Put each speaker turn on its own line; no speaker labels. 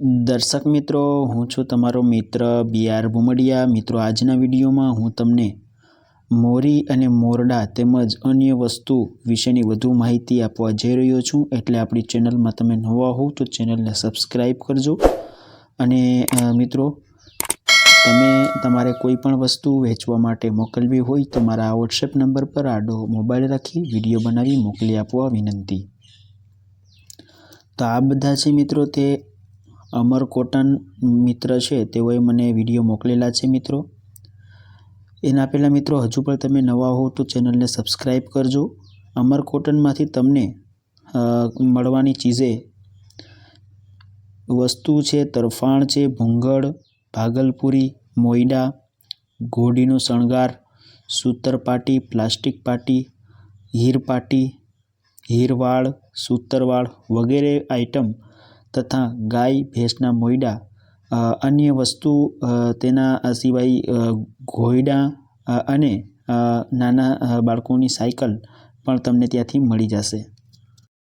દર્શક મિત્રો, હું છું તમારો મિત્ર બી આર ભુમડિયા મિત્રો, આજના વિડીયોમાં હું તમને મોરી અને મોરડા તેમજ અન્ય વસ્તુ વિશેની વધુ માહિતી આપવા જઈ રહ્યો છું. એટલે આપણી ચેનલમાં તમે નવા હોવ તો ચેનલને સબસ્ક્રાઈબ કરજો. અને મિત્રો, તમે તમારે કોઈ પણ વસ્તુ વેચવા માટે મોકલવી હોય તો મારા વોટ્સએપ નંબર પર આડો મોબાઈલ રાખી વીડિયો બનાવી મોકલી આપવા વિનંતી. તો આ બધા છે મિત્રો તે અમર કોટન મિત્ર છે, તેઓએ મને વીડિયો મોકલેલા છે મિત્રો. એના પહેલાં મિત્રો, હજુ પણ તમે નવા હો તો ચેનલને સબસ્ક્રાઈબ કરજો. અમર કોટનમાંથી તમને મળવાની ચીજે વસ્તુ છે, તરફાણ છે, ભૂંગળ, ભાગલપુરી મોયડા ઘોડીનો શણગાર, સૂતર પાટી, પ્લાસ્ટિક પાટી, હીર પાટી, હીરવાળ, સૂતરવાળ વગેરે આઇટમ તથા ગાય ભેંસના મોયડા અન્ય વસ્તુ તેના સિવાય ઘોયડા અને નાના બાળકોની સાયકલ પણ તમને ત્યાંથી મળી જશે.